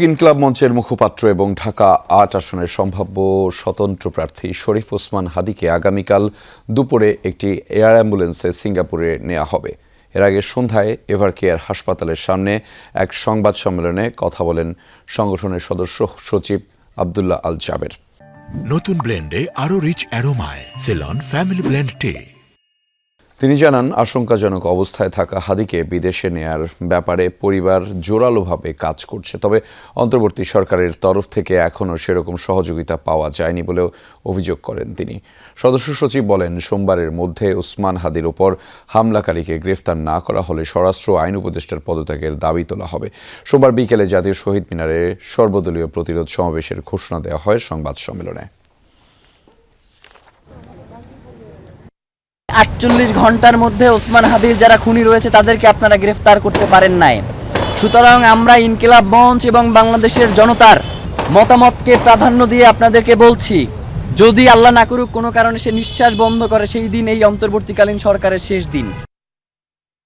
ইনকলাব মঞ্চের মুখপাত্র এবং ঢাকা আট আসনের সম্ভাব্য স্বতন্ত্র প্রার্থী শরীফ ওসমান হাদিকে আগামীকাল দুপুরে একটি এয়ার অ্যাম্বুলেন্সে সিঙ্গাপুরে নেওয়া হবে। এর আগে সন্ধ্যায় এভারকেয়ার হাসপাতালের সামনে এক সংবাদ সম্মেলনে কথা বলেন সংগঠনের সদস্য সচিব আবদুল্লাহ আল জাবের নতুন ব্লেন্ডে আরও রিচ অ্যারোমায়, সেলন, ফ্যামিলি ব্লেন্ড টে। তিনি জানান, আশঙ্কাজনক অবস্থায় থাকা হাদিকে বিদেশে নেয়ার ব্যাপারে পরিবার জোরালোভাবে কাজ করছে। তবে অন্তর্বর্তী সরকারের তরফ থেকে এখনও সেরকম সহযোগিতা পাওয়া যায়নি বলেও অভিযোগ করেন তিনি। সদস্য সচিব বলেন, সোমবারের মধ্যে ওসমান হাদির ওপর হামলাকারীকে গ্রেফতার না করা হলে স্বরাষ্ট্র আইন উপদেষ্টার পদত্যাগের দাবি তোলা হবে। সোমবার বিকেলে জাতীয় শহীদ মিনারে সর্বদলীয় প্রতিরোধ সমাবেশের ঘোষণা দেওয়া হয় সংবাদ সম্মেলনে। আটচল্লিশ ঘণ্টার মধ্যে ওসমান হাদির যারা খুনি রয়েছে, তাদেরকে আপনারা গ্রেফতার করতে পারেন নাই। সুতরাং আমরা ইনকিলাব মঞ্চ এবং বাংলাদেশের জনতার মতামতকে প্রাধান্য দিয়ে আপনাদেরকে বলছি, যদি আল্লাহ না করুক, কোনো কারণে সে নিঃশ্বাস বন্ধ করে, সেই দিন এই অন্তর্বর্তীকালীন সরকারের শেষ দিন।